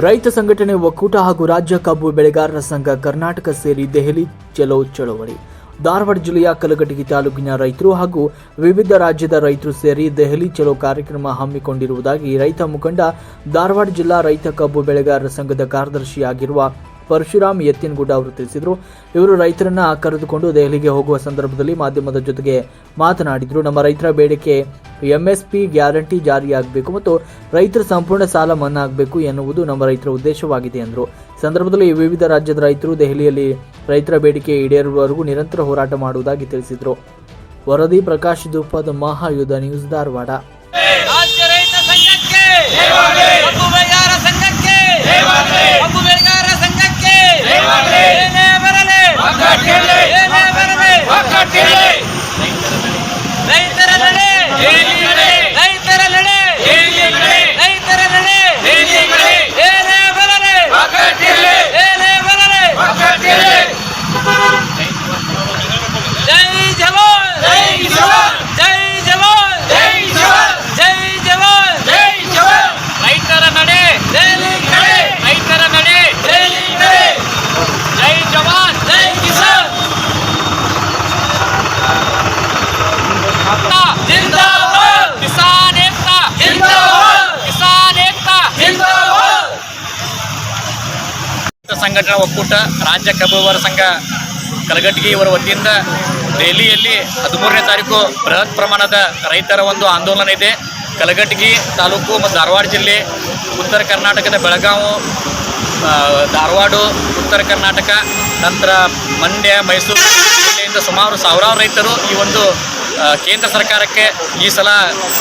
ರೈತ ಸಂಘಟನೆ ಒಕ್ಕೂಟ ಹಾಗೂ ರಾಜ್ಯ ಕಬ್ಬು ಬೆಳೆಗಾರರ ಸಂಘ ಕರ್ನಾಟಕ ಸೇರಿ ದೆಹಲಿ ಚಲೋ ಚಳವಳಿ. ಧಾರವಾಡ ಜಿಲ್ಲೆಯ ಕಲಘಟಗಿ ತಾಲೂಕಿನ ರೈತರು ಹಾಗೂ ವಿವಿಧ ರಾಜ್ಯದ ರೈತರು ಸೇರಿ ದೆಹಲಿ ಚಲೋ ಕಾರ್ಯಕ್ರಮ ಹಮ್ಮಿಕೊಂಡಿರುವುದಾಗಿ ರೈತ ಮುಖಂಡ ಧಾರವಾಡ ಜಿಲ್ಲಾ ರೈತ ಕಬ್ಬು ಬೆಳೆಗಾರರ ಸಂಘದ ಕಾರ್ಯದರ್ಶಿಯಾಗಿರುವ ಪರಶುರಾಮ್ ಎತ್ತಿನಗುಡ್ಡ ಅವರು ತಿಳಿಸಿದರು. ಇವರು ರೈತರನ್ನ ಕರೆದುಕೊಂಡು ದೆಹಲಿಗೆ ಹೋಗುವ ಸಂದರ್ಭದಲ್ಲಿ ಮಾಧ್ಯಮದ ಜೊತೆಗೆ ಮಾತನಾಡಿದರು. ನಮ್ಮ ರೈತರ ಬೇಡಿಕೆ ಎಂಎಸ್ಪಿ ಗ್ಯಾರಂಟಿ ಜಾರಿಯಾಗಬೇಕು ಮತ್ತು ರೈತರ ಸಂಪೂರ್ಣ ಸಾಲ ಮನ್ನಾ ಆಗಬೇಕು ಎನ್ನುವುದು ನಮ್ಮ ರೈತರ ಉದ್ದೇಶವಾಗಿದೆ ಎಂದರು. ಸಂದರ್ಭದಲ್ಲಿ ವಿವಿಧ ರಾಜ್ಯದ ರೈತರು ದೆಹಲಿಯಲ್ಲಿ ರೈತರ ಬೇಡಿಕೆ ಈಡೇರುವವರೆಗೂ ನಿರಂತರ ಹೋರಾಟ ಮಾಡುವುದಾಗಿ ತಿಳಿಸಿದರು. ವರದಿ ಪ್ರಕಾಶ್ ದೂಪದ ಮಹಾಯುಧ ನ್ಯೂಸ್ ಧಾರವಾಡ. Ele ಸಂಘಟನಾ ಒಕ್ಕೂಟ, ರಾಜ್ಯ ಕಬ್ಬುವರ ಸಂಘ ಕಲಘಟಗಿ ಇವರ ವತಿಯಿಂದ ದೆಹಲಿಯಲ್ಲಿ ಹದಿಮೂರನೇ ತಾರೀಕು ಬೃಹತ್ ಪ್ರಮಾಣದ ರೈತರ ಒಂದು ಆಂದೋಲನ ಇದೆ. ಕಲಘಟಗಿ ತಾಲೂಕು ಮತ್ತು ಧಾರವಾಡ ಜಿಲ್ಲೆ, ಉತ್ತರ ಕರ್ನಾಟಕದ ಬೆಳಗಾವಿ ಧಾರವಾಡ, ಉತ್ತರ ಕರ್ನಾಟಕ, ನಂತರ ಮಂಡ್ಯ, ಮೈಸೂರು ಜಿಲ್ಲೆಯಿಂದ ಸುಮಾರು ಸಾವಿರಾರು ರೈತರು ಈ ಒಂದು ಕೇಂದ್ರ ಸರ್ಕಾರಕ್ಕೆ ಈ ಸಲ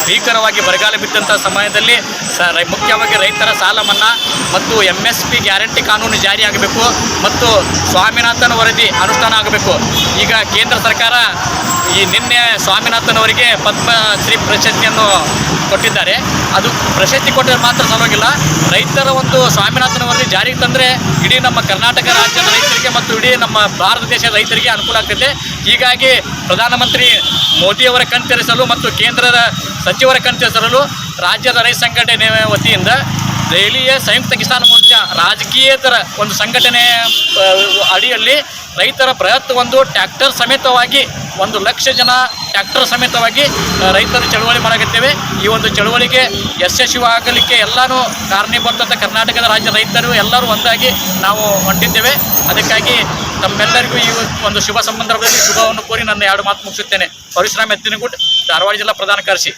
ಭೀಕರವಾಗಿ ಬರಗಾಲ ಬಿದ್ದಂಥ ಸಮಯದಲ್ಲಿ ಮುಖ್ಯವಾಗಿ ರೈತರ ಸಾಲ ಮನ್ನಾ ಮತ್ತು ಎಂ ಎಸ್ ಪಿ ಗ್ಯಾರಂಟಿ ಕಾನೂನು ಜಾರಿಯಾಗಬೇಕು ಮತ್ತು ಸ್ವಾಮಿನಾಥನ್ ವರದಿ ಅನುಷ್ಠಾನ ಆಗಬೇಕು. ಈಗ ಕೇಂದ್ರ ಸರ್ಕಾರ ಈ ನಿನ್ನೆ ಸ್ವಾಮಿನಾಥನ್ ಅವರಿಗೆ ಪದ್ಮಶ್ರೀ ಪ್ರಶಸ್ತಿಯನ್ನು ಕೊಟ್ಟಿದ್ದಾರೆ. ಅದು ಪ್ರಶಸ್ತಿ ಕೊಟ್ಟರೆ ಮಾತ್ರ ಸಲುವಾಗಿಲ್ಲ ರೈತರ ಒಂದು ಸ್ವಾಮಿನಾಥನ್ ವರದಿ ಜಾರಿಗೆ ತಂದರೆ ಇಡೀ ನಮ್ಮ ಕರ್ನಾಟಕ ರಾಜ್ಯದ ರೈತರಿಗೆ ಮತ್ತು ಇಡೀ ನಮ್ಮ ಭಾರತ ದೇಶದ ರೈತರಿಗೆ ಅನುಕೂಲ ಆಗ್ತದೆ ಹೀಗಾಗಿ ಪ್ರಧಾನಮಂತ್ರಿ ಮೋದಿಯವರ ಕಣ್ತೆರೆಸಲು ಮತ್ತು ಕೇಂದ್ರದ ಸಚಿವರ ಕಣ್ತೆರೆಸಲು ರಾಜ್ಯದ ರೈತ ಸಂಘಟನೆ ವತಿಯಿಂದ ದೆಹಲಿಯ ಸಂಯುಕ್ತ ಕಿಸಾನ್ ಮೋರ್ಚಾ ರಾಜಕೀಯೇತರ ಒಂದು ಸಂಘಟನೆ ಅಡಿಯಲ್ಲಿ ರೈತರ ಪ್ರಯತ್ನವೊಂದು ಒಂದು ಟ್ರ್ಯಾಕ್ಟರ್ ಸಮೇತವಾಗಿ ಒಂದು ಲಕ್ಷ ಜನ ಟ್ಯಾಕ್ಟರ್ ಸಮೇತವಾಗಿ ರೈತರ ಚಳವಳಿ ಮಾಡಕತ್ತೇವೆ. ಈ ಒಂದು ಚಳವಳಿಗೆ ಯಶಸ್ವಿ ಆಗಲಿಕ್ಕೆ ಎಲ್ಲರೂ ಕಾರಣೀಭೂತ ಕರ್ನಾಟಕದ ರಾಜ್ಯ ರೈತರು ಎಲ್ಲರೂ ಒಂದಾಗಿ ನಾವು ಹೊಂಟಿದ್ದೇವೆ ಅದಕ್ಕಾಗಿ ತಮ್ಮೆಲ್ಲರಿಗೂ ಈ ಒಂದು ಶುಭ ಸಂದರ್ಭದಲ್ಲಿ ಶುಭವನ್ನು ಕೋರಿ ನನ್ನ ಎರಡು ಮಾತು ಮುಗಿಸುತ್ತೇನೆ. ಪರಶುರಾಮ್ ಎತ್ತಿನಗುಡ್ ಧಾರವಾಡ ಜಿಲ್ಲಾ ಪ್ರಧಾನ ಕಾರ್ಯದರ್ಶಿ.